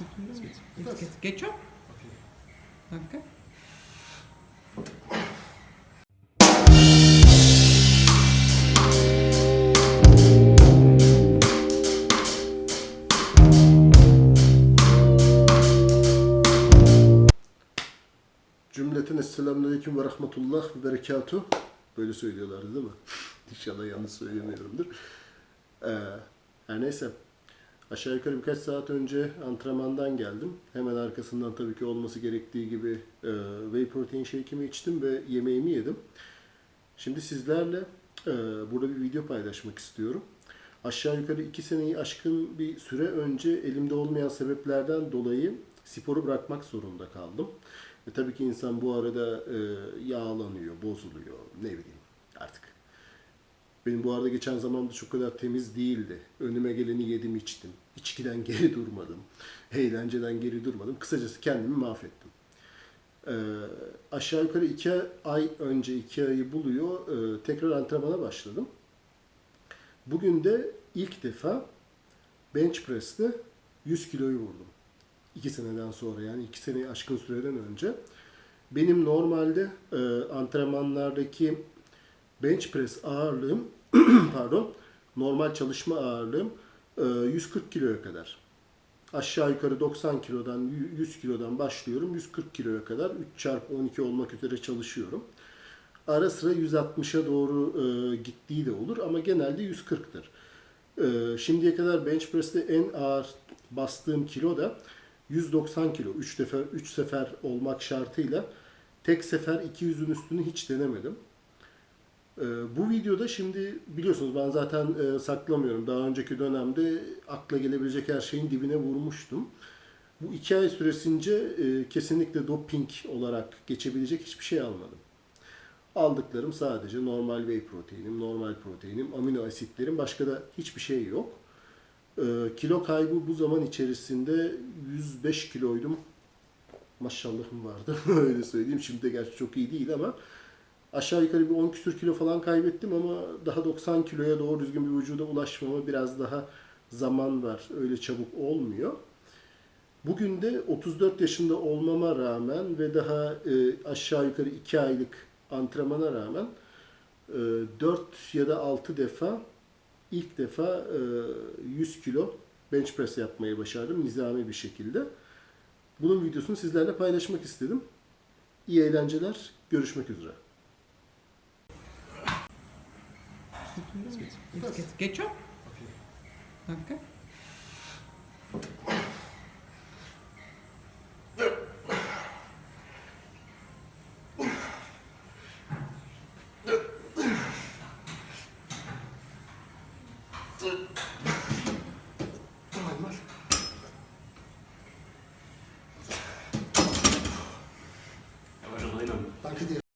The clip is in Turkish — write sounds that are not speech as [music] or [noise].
Jetzt geht's. Geht schon? Danke. Cümleten Esselamun ve Rahmetullah ve Berekatuh. Böyle söylüyorlardı değil mi? [laughs] İnşallah yanlış söylemiyorumdur. Ee, her neyse. Aşağı yukarı birkaç saat önce antrenmandan geldim. Hemen arkasından tabii ki olması gerektiği gibi e, whey protein shake'imi içtim ve yemeğimi yedim. Şimdi sizlerle e, burada bir video paylaşmak istiyorum. Aşağı yukarı iki seneyi aşkın bir süre önce elimde olmayan sebeplerden dolayı sporu bırakmak zorunda kaldım. Ve tabii ki insan bu arada e, yağlanıyor, bozuluyor, ne bileyim artık. Benim bu arada geçen zamanda çok kadar temiz değildi. Önüme geleni yedim içtim. İçkiden [laughs] geri durmadım. Eğlenceden geri durmadım. Kısacası kendimi mahvettim. Ee, aşağı yukarı iki ay önce, iki ayı buluyor. e, tekrar antrenmana başladım. Bugün de ilk defa bench press'te 100 kiloyu vurdum. İki seneden sonra yani iki seneyi aşkın süreden önce. Benim normalde e, antrenmanlardaki bench press ağırlığım [clears throat] pardon normal çalışma ağırlığım e, 140 kiloya kadar. Aşağı yukarı 90 kilodan 100 kilodan başlıyorum. 140 kiloya kadar 3 çarpı 12 olmak üzere çalışıyorum. Ara sıra 160'a doğru e, gittiği de olur ama genelde 140'tır. E, şimdiye kadar bench press'te en ağır bastığım kilo da 190 kilo. 3 sefer 3 sefer olmak şartıyla tek sefer 200'ün üstünü hiç denemedim. Ee, bu videoda şimdi biliyorsunuz ben zaten e, saklamıyorum. Daha önceki dönemde akla gelebilecek her şeyin dibine vurmuştum. Bu iki ay süresince e, kesinlikle doping olarak geçebilecek hiçbir şey almadım. Aldıklarım sadece normal whey proteinim, normal proteinim, amino asitlerim. Başka da hiçbir şey yok. Ee, kilo kaybı bu zaman içerisinde 105 kiloydum. Maşallahım vardı [laughs] öyle söyleyeyim. Şimdi de gerçi çok iyi değil ama aşağı yukarı bir 10 küsür kilo falan kaybettim ama daha 90 kiloya doğru düzgün bir vücuda ulaşmama biraz daha zaman var. Öyle çabuk olmuyor. Bugün de 34 yaşında olmama rağmen ve daha e, aşağı yukarı 2 aylık antrenmana rağmen e, 4 ya da 6 defa ilk defa e, 100 kilo bench press yapmayı başardım nizami bir şekilde. Bunun videosunu sizlerle paylaşmak istedim. İyi eğlenceler. Görüşmek üzere. Jetzt geht's. Geht schon? Danke. Er war schon drinnen. Danke dir.